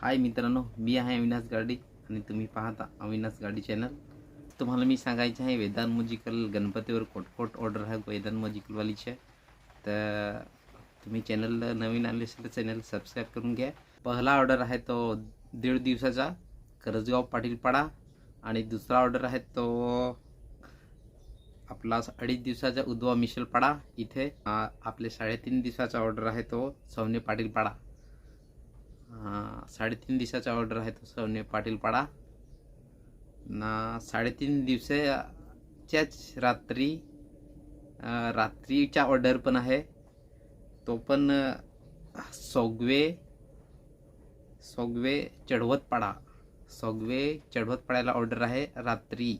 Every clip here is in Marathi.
हाय मित्रांनो मी आहे अविनाश गाडी आणि तुम्ही पाहता अविनाश गाडी चॅनल. तुम्हाला मी सांगायचं आहे वेदान म्युजिकल गणपतीवर कोटकोट ऑर्डर आहे वेदान म्युजिकलवालीचे तर तुम्ही चॅनल नवीन आले असेल तर चॅनल सबस्क्राईब करून घ्या. पहिला ऑर्डर आहे तो दीड दिवसाचा करजगाव पाटीलपाडा. आणि दुसरा ऑर्डर आहे तो आपला अडीच दिवसाचा उद्वा मिशलपाडा इथे. आपले साडेतीन दिवसाचा ऑर्डर आहे तो सवने पाटीलपाडा. हां साडेतीन दिवसाचा ऑर्डर आहे तो सवने पाटीलपाडा. ना साडेतीन दिवसाच्याच रात्री रात्रीचा ऑर्डर पण आहे. तो पण सोगवे सोगवे चढवतपाडा. सोगवे चढवतपाड्याला ऑर्डर आहे. रात्री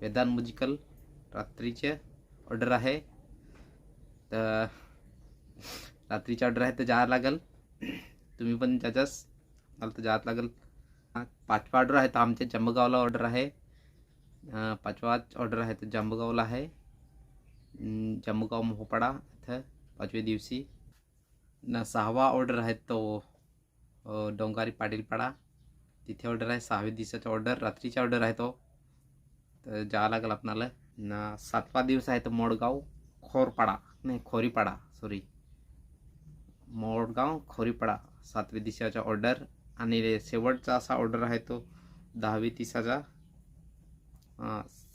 वेदांत म्युझिकल रात्रीचे ऑर्डर आहे. तर रात्रीची ऑर्डर आहे तर जावं लागेल. तुम्ही पण त्याच्याच मला तर जात लागेल. पाचवा ऑर्डर आहे तर आमच्या जंबगावला ऑर्डर आहे. पाचवाच ऑर्डर आहे तर जंबगावला आहे. जंबगाव मोहपाडा इथं पाचव्या दिवशी. ना सहावा ऑर्डर आहे तो डोंगारी पाटीलपाडा. तिथे ऑर्डर आहे सहाव्या दिवसाचा ऑर्डर रात्रीचा ऑर्डर आहे तो. तर जावं लागेल आपणाला. ना सातवा दिवस आहे तो मोडगाव खोरपाडा. नाही खोरीपाडा सॉरी मोडगाव खोरीपाडा सातवी दिशाचा ऑर्डर आणि शेवटचा असा ऑर्डर आहे तो दहावी तिसाचा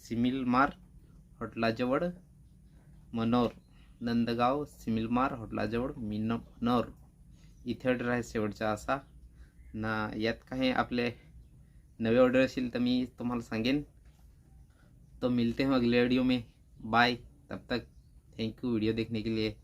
सिमिलमार हॉटलाजवळ मनोर नंदगाव सिमिलमार हॉटलाजवळ मिन मनोर. इथे ऑर्डर आहे शेवटचा असा. ना यात काही आपले नवे ऑर्डर असेल तर मी तुम्हाला सांगेन. तो मिलते हैं अगले वीडियो में. बाय तब तक. थैंक यू वीडियो देखने के लिए.